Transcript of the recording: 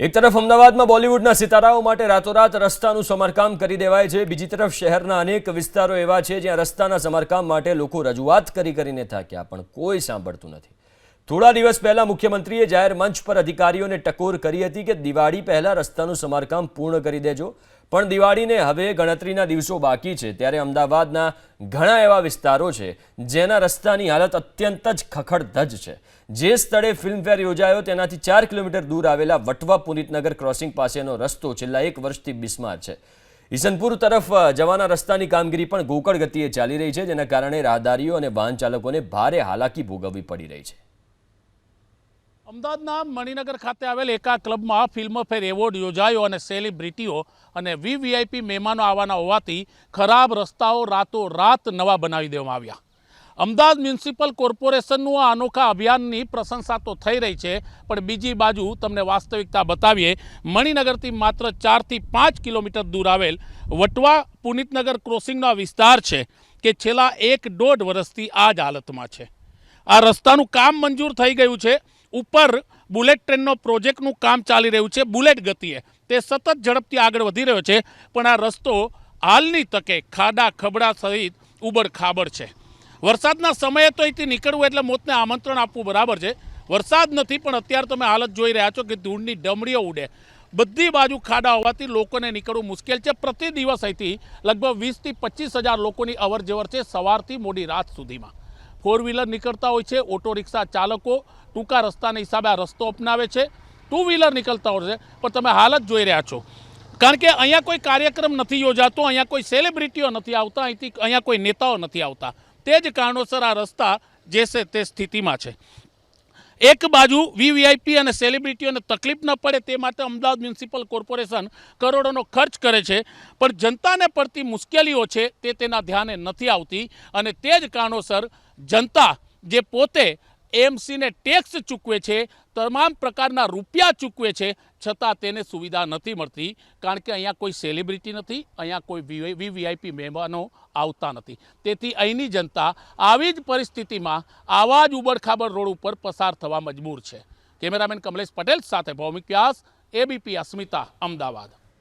એક તરફ અમદાવાદમાં બોલિવૂડના સિતારાઓ માટે રાતોરાત રસ્તાનું સમારકામ કરી દેવાય છે. બીજી તરફ શહેરના અનેક વિસ્તારો એવા છે જ્યાં રસ્તાના સમારકામ માટે લોકો રજૂઆત કરી કરીને થાક્યા, પણ કોઈ સાંભળતું નથી. થોડા દિવસ પહેલા મુખ્યમંત્રીએ જાહેર મંચ પર અધિકારીઓને ટકોર કરી હતી કે દિવાળી પહેલા રસ્તાનું સમારકામ પૂર્ણ કરી દેજો. પણ દિવાળીને હવે ગણતરીના દિવસો બાકી છે. ત્યારે અમદાવાદના ઘણા એવા વિસ્તારો છે, જેના રસ્તાની હાલત અત્યંત જ ખખડધજ છે. જે સ્થળે ફિલ્મફેર યોજાયો, તેનાથી ચાર કિલોમીટર દૂર આવેલા વટવા પુનિતનગર ક્રોસિંગ પાસેનો રસ્તો છેલ્લા એક વર્ષથી બિસ્માર છે. ઈસનપુર તરફ જવાના રસ્તાની કામગીરી પણ ગોકળ ગતિએ ચાલી રહી છે, જેના કારણે રાહદારીઓ અને વાહન ચાલકોને ભારે હાલાકી ભોગવવી પડી રહી છે. અમદાવાદના મણિનગર ખાતે આવેલ એકા ક્લબમાં ફિલ્મફેર એવોર્ડ યોજાયો અને સેલિબ્રિટીઓ અને વીવીઆઈપી મહેમાનો આવવાના હોવાથી ખરાબ રસ્તાઓ રાતો રાત નવા બનાવી દેવામાં આવ્યા. અમદાવાદ મ્યુનિસિપલ કોર્પોરેશનનું આ અનોખા અભિયાનની પ્રશંસા તો થઈ રહી છે, પણ બીજી બાજુ તમને વાસ્તવિકતા બતાવીએ, મણિનગરથી માત્ર ચારથી પાંચ કિલોમીટર દૂર આવેલ વટવા પુનિતનગર ક્રોસિંગનો આ વિસ્તાર છે કે છેલ્લા એક દોઢ વર્ષથી આ જ હાલતમાં છે. આ રસ્તાનું કામ મંજૂર થઈ ગયું છે ઉપર બુલેટ ટ્રેનનો પ્રોજેક્ટનું કામ ચાલી રહ્યું છે, બુલેટ ગતિએ. તે સતત ઝડપથી આગળ વધી રહ્યો છે, પણ આ રસ્તો હાલની તકે ખાડા, ખબડા સહિત ઉબડ ખાબડ છે. વરસાદના સમયે તો અહીંથી નીકળવું એટલે મોતને આમંત્રણ આપવું બરાબર છે. વરસાદ નથી, પણ અત્યારે તમે હાલત જોઈ રહ્યા છો કે ધૂળની ડમરીઓ ઉડે. બધી બાજુ ખાડા હોવાથી લોકોને નીકળવું મુશ્કેલ છે. પ્રતિ દિવસ અહીંથી લગભગ વીસથી પચીસ હજાર લોકોની અવરજવર છે સવારથી મોડી રાત સુધીમાં. ફોર વ્હીલર નીકળતા હોય છે, ઓટો રિક્ષા ચાલકો ટૂંકા રસ્તાના હિસાબે આ રસ્તો અપનાવે છે ટુ વ્હીલર નીકળતા હોય છે, પણ તમે હાલત જોઈ રહ્યા છો. કારણ કે અહીંયા કોઈ કાર્યક્રમ નથી યોજાતો, અહીંયા કોઈ સેલિબ્રિટીઓ નથી આવતા, અહીંથી અહીંયા કોઈ નેતાઓ નથી આવતા. તે જ કારણોસર આ રસ્તા જે છે તે સ્થિતિમાં છે. એક બાજુ વીવીઆઈપી અને સેલિબ્રિટીઓને તકલીફ ન પડે તે માટે અમદાવાદ મ્યુનિસિપલ કોર્પોરેશન કરોડોનો ખર્ચ કરે છે. પણ જનતાને પડતી મુશ્કેલીઓ છે તે તેના ધ્યાને નથી આવતી અને તે જ કારણોસર જનતા જે પોતે એમસીને ટેક્સ ચૂકવે છે, તમામ પ્રકારના રૂપિયા ચૂકવે છે, છતાં તેને સુવિધા નથી મળતી, કારણ કે અહીંયા કોઈ સેલિબ્રિટી નથી, અહીંયા કોઈ વીવીઆઈપી મહેમાનો આવતા નથી. તેથી અહીંની જનતા આવી જ પરિસ્થિતિમાં આવા જ ઉબડખાબડ રોડ ઉપર પસાર થવા મજબૂર છે. કેમેરામેન કમલેશ પટેલ સાથે ભૌમિક વ્યાસ, એબીપી અસ્મિતા, અમદાવાદ.